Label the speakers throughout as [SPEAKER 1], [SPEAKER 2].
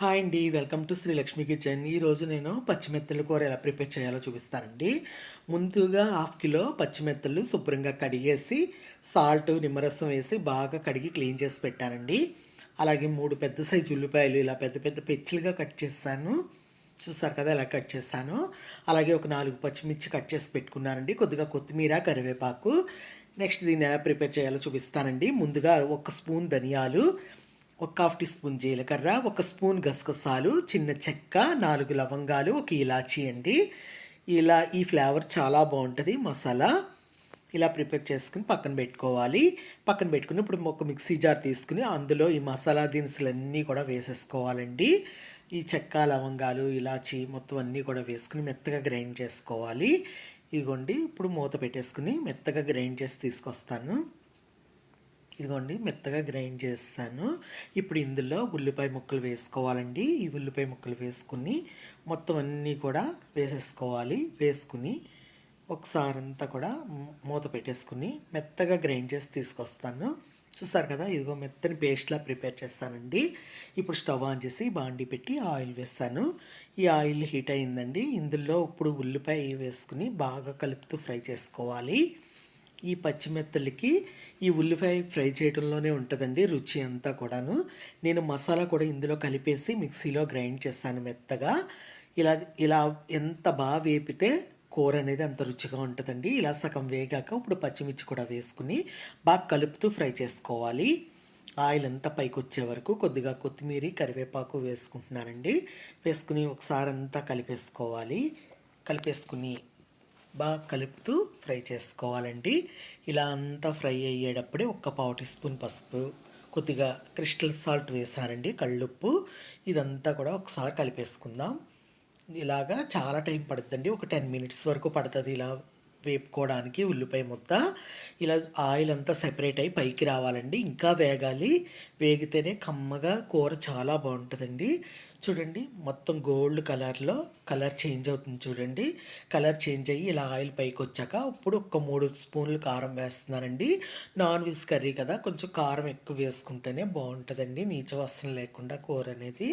[SPEAKER 1] Hi అండి welcome to Srilakshmi kitchen. ఈరోజు నేను పచ్చిమెత్తల కూర ఎలా ప్రిపేర్ చేయాలో చూపిస్తానండి. ముందుగా హాఫ్ కిలో పచ్చిమెత్తలు శుభ్రంగా కడిగేసి సాల్ట్ నిమ్మరసం వేసి బాగా కడిగి క్లీన్ చేసి పెట్టానండి. అలాగే మూడు పెద్ద సైజు ఉల్లిపాయలు ఇలా పెద్ద పెద్ద పెచ్చులుగా కట్ చేస్తాను. చూసారు కదా ఎలా కట్ చేస్తాను. అలాగే ఒక నాలుగు పచ్చిమిర్చి కట్ చేసి పెట్టుకున్నానండి. కొద్దిగా కొత్తిమీర కరివేపాకు. నెక్స్ట్ దీన్ని ఎలా ప్రిపేర్ చేయాలో చూపిస్తానండి. ముందుగా ఒక స్పూన్ ధనియాలు ఒక హాఫ్ టీ స్పూన్ జీలకర్ర ఒక స్పూన్ గసగసాలు చిన్న చెక్క నాలుగు లవంగాలు ఒక ఇలాచీ అండి. ఇలా ఈ ఫ్లేవర్ చాలా బాగుంటుంది మసాలా. ఇలా ప్రిపేర్ చేసుకుని పక్కన పెట్టుకోవాలి. పక్కన పెట్టుకుని ఇప్పుడు ఒక మిక్సీ జార్ తీసుకుని అందులో ఈ మసాలా దినుసులన్నీ కూడా వేసేసుకోవాలండి. ఈ చెక్క లవంగాలు ఇలాచి మొత్తం అన్నీ కూడా వేసుకుని మెత్తగా గ్రైండ్ చేసుకోవాలి. ఇదిగోండి ఇప్పుడు మూత పెట్టేసుకుని మెత్తగా గ్రైండ్ చేసి తీసుకొస్తాను. ఇదిగోండి మెత్తగా గ్రైండ్ చేస్తాను. ఇప్పుడు ఇందులో ఉల్లిపాయ ముక్కలు వేసుకోవాలండి. ఈ ఉల్లిపాయ ముక్కలు వేసుకుని మొత్తం అన్నీ కూడా వేసేసుకోవాలి. వేసుకుని ఒకసారి అంతా కూడా మూత పెట్టేసుకుని మెత్తగా గ్రైండ్ చేసి తీసుకొస్తాను. చూసారు కదా ఇదిగో మెత్తని పేస్ట్లా ప్రిపేర్ చేస్తానండి. ఇప్పుడు స్టవ్ ఆన్ చేసి బాండి పెట్టి ఆయిల్ వేస్తాను. ఈ ఆయిల్ హీట్ అయిందండి ఇందులో ఇప్పుడు ఉల్లిపాయ వేసుకుని బాగా కలుపుతూ ఫ్రై చేసుకోవాలి. ఈ పచ్చిమెత్తలకి ఈ ఉల్లిపాయ ఫ్రై చేయడంలోనే ఉంటుందండి రుచి అంతా కూడాను. నేను మసాలా కూడా ఇందులో కలిపేసి మిక్సీలో గ్రైండ్ చేస్తాను మెత్తగా. ఇలా ఇలా ఎంత బాగా వేపితే కూర అనేది అంత రుచిగా ఉంటుందండి. ఇలా సగం వేగాక ఇప్పుడు పచ్చిమిర్చి కూడా వేసుకుని బాగా కలుపుతూ ఫ్రై చేసుకోవాలి. ఆయిల్ అంతా పైకి వచ్చే వరకు కొద్దిగా కొత్తిమీర కరివేపాకు వేసుకుంటున్నానండి. వేసుకుని ఒకసారి అంతా కలిపేసుకోవాలి. కలిపేసుకుని బాగా కలుపుతూ ఫ్రై చేసుకోవాలండి. ఇలా అంతా ఫ్రై అయ్యేటప్పుడే ఒక్క పావు టీ స్పూన్ పసుపు కొద్దిగా క్రిస్టల్ సాల్ట్ వేసానండి కళ్ళుప్పు. ఇదంతా కూడా ఒకసారి కలిపేసుకుందాం. ఇలాగా చాలా టైం పడుతుందండి. ఒక టెన్ మినిట్స్ వరకు పడుతుంది ఇలా వేపుకోవడానికి ఉల్లిపాయ ముద్ద. ఇలా ఆయిల్ అంతా సెపరేట్ అయ్యి పైకి రావాలండి. ఇంకా వేగాలి. వేగితేనే కమ్మగా కూర చాలా బాగుంటుందండి. చూడండి మొత్తం గోల్డ్ కలర్లో కలర్ చేంజ్ అవుతుంది చూడండి. కలర్ చేంజ్ అయ్యి ఇలా ఆయిల్ పైకి వచ్చాక ఇప్పుడు ఒక మూడు స్పూన్లు కారం వేస్తున్నానండి. నాన్ వెజ్ కర్రీ కదా కొంచెం కారం ఎక్కువ వేసుకుంటేనే బాగుంటుందండి. నీచ వాసన లేకుండా కూర అనేది.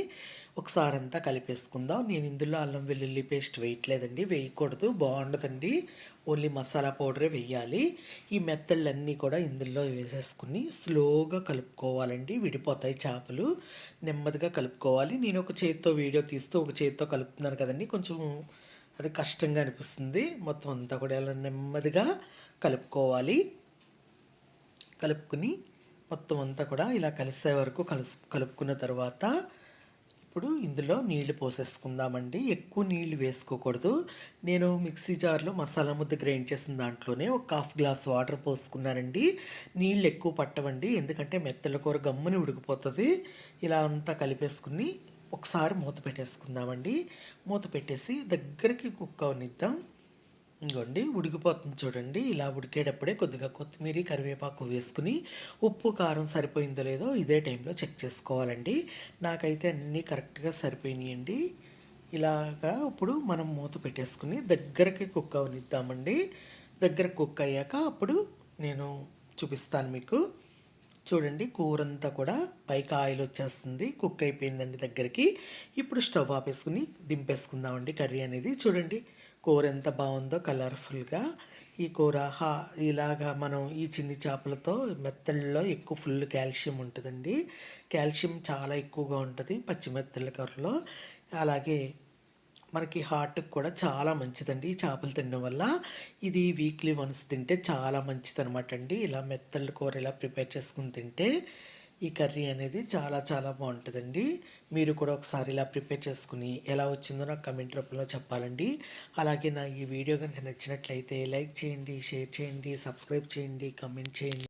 [SPEAKER 1] ఒకసారి అంతా కలిపేసుకుందాం. నేను ఇందులో అల్లం వెల్లుల్లి పేస్ట్ వేయట్లేదండి. వేయకూడదు. బాగుండదండి. ఓన్లీ మసాలా పౌడరే వేయాలి. ఈ మెత్తళ్ళన్నీ కూడా ఇందులో వేసేసుకుని స్లోగా కలుపుకోవాలండి. విడిపోతాయి చేపలు. నెమ్మదిగా కలుపుకోవాలి. నేను ఒక చేతితో వీడియో తీస్తూ ఒక చేతితో కలుపుతున్నాను కదండి. కొంచెం అది కష్టంగా అనిపిస్తుంది. మొత్తం అంతా కూడా ఇలా నెమ్మదిగా కలుపుకోవాలి. కలుపుకుని మొత్తం అంతా కూడా ఇలా కలిసే వరకు కలుసు కలుపుకున్న తర్వాత ఇప్పుడు ఇందులో నీళ్ళు పోసేసుకుందామండి. ఎక్కువ నీళ్ళు వేసుకోకూడదు. నేను మిక్సీ జార్లో మసాలా ముద్ద గ్రైండ్ చేసిన దాంట్లోనే ఒక హాఫ్ గ్లాస్ వాటర్ పోసుకున్నానండి. నీళ్ళు ఎక్కువ పట్టవండి. ఎందుకంటే మెత్తల కూర గమ్ముని ఉడికిపోతుంది. ఇలా అంతా కలిపేసుకుని ఒకసారి మూత పెట్టేసుకుందామండి. మూత పెట్టేసి దగ్గరికి కుక్ అవనిద్దాం. ఇంకోండి ఉడికిపోతుంది చూడండి. ఇలా ఉడికేటప్పుడే కొద్దిగా కొత్తిమీర కరివేపాకు వేసుకుని ఉప్పు కారం సరిపోయిందో లేదో ఇదే టైంలో చెక్ చేసుకోవాలండి. నాకైతే అన్నీ కరెక్ట్గా సరిపోయినాయండి. ఇలాగా ఇప్పుడు మనం మూత పెట్టేసుకుని దగ్గరకి కుక్ అవనిద్దామండి. దగ్గర కుక్ అయ్యాక అప్పుడు నేను చూపిస్తాను మీకు. చూడండి కూర అంతా కూడా పైకి ఆయిల్ వచ్చేస్తుంది. కుక్ అయిపోయిందండి దగ్గరికి. ఇప్పుడు స్టవ్ ఆపేసుకుని దింపేసుకుందామండి కర్రీ అనేది. చూడండి కూర ఎంత బాగుందో కలర్ఫుల్గా. ఈ కూర హా ఇలాగా మనం ఈ చిన్ని చేపలతో మెత్తల్లో ఎక్కువ ఫుల్ కాల్షియం ఉంటుందండి. కాల్షియం చాలా ఎక్కువగా ఉంటుంది పచ్చి కూరలో. అలాగే మనకి హార్ట్కి కూడా చాలా మంచిదండి ఈ చేపలు తినడం వల్ల. ఇది వీక్లీ వన్స్ తింటే చాలా మంచిది అనమాట అండి ఇలా మెత్తల కూర ఇలా ప్రిపేర్ చేసుకుని తింటే ఈ కర్రీ అనేది చాలా చాలా బాగుంటుందండి. మీరు కూడా ఒకసారి ఇలా ప్రిపేర్ చేసుకుని ఎలా వచ్చిందో నాకు కమెంట్ రూపంలో చెప్పాలండి. అలాగే నా ఈ వీడియో కనుక నచ్చినట్లయితే లైక్ చేయండి షేర్ చేయండి సబ్స్క్రైబ్ చేయండి కమెంట్ చేయండి.